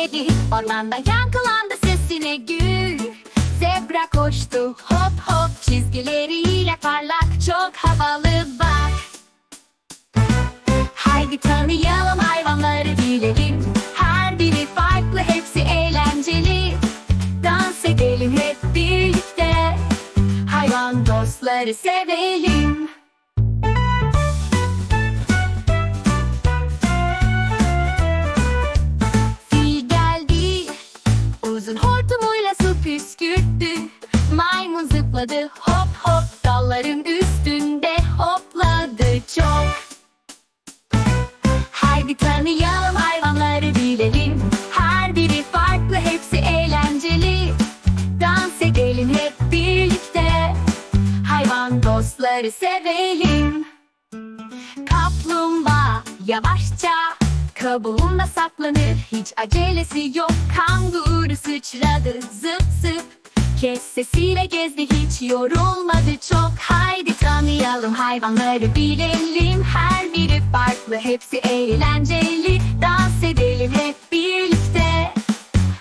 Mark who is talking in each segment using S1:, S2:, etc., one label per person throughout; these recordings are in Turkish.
S1: Ormanda yankılandı sesine gül. Zebra koştu hop hop Çizgileriyle parlak çok havalı bak. Haydi tanıyalım hayvanları bilelim. Her biri farklı hepsi eğlenceli. Dans edelim hep birlikte. Hayvan dostları sevelim püskürttü Maymun zıpladı hop hop Dalların üstünde hopladı çok. Haydi tanıyalım hayvanları bilelim. Her biri farklı hepsi eğlenceli. Dans edelim hep birlikte. Hayvan dostları sevelim. Kaplumbağa yavaşça kabuğunda saklanır Hiç acelesi yok. Kanguru sıçradı zıp zıp. Kes sesiyle gezdi hiç yorulmadı çok. Haydi tanıyalım hayvanları bilelim. Her biri farklı hepsi eğlenceli. Dans edelim hep birlikte.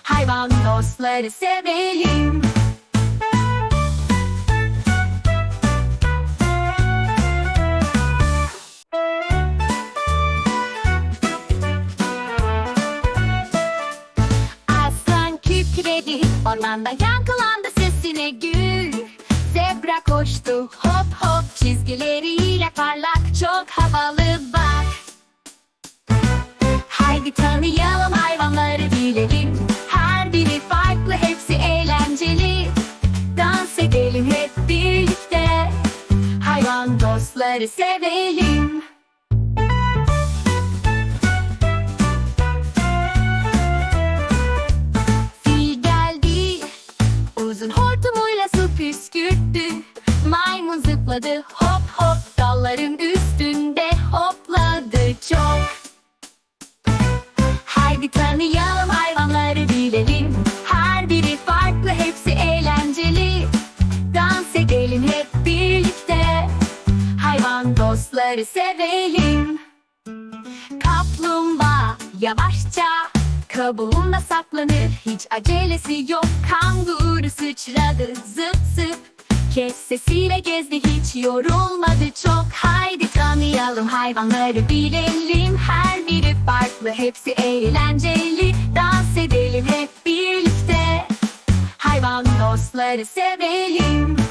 S1: Hayvan dostları sevelim Kükredi Ormanda yankılandı sesine gül. Zebra koştu hop hop Çizgileriyle parlak çok havalı bak. Haydi tanıyalım hayvanları bilelim. Her biri farklı hepsi eğlenceli. Dans edelim hep birlikte. Hayvan dostları sevelim püskürttü Maymun zıpladı hop hop Dalların üstünde hopladı çok. Haydi tanıyalım hayvanları bilelim. Her biri farklı hepsi eğlenceli. Dans edelim hep birlikte. Hayvan dostları sevelim. Kaplumbağa yavaşça kabuğunda saklanır. Hiç acelesi yok kanguru sıçradı zıp zıp Kes sesiyle gezdi hiç yorulmadı çok. Haydi tanıyalım hayvanları bilelim. Her biri farklı hepsi eğlenceli. Dans edelim hep birlikte. Hayvan dostları sevelim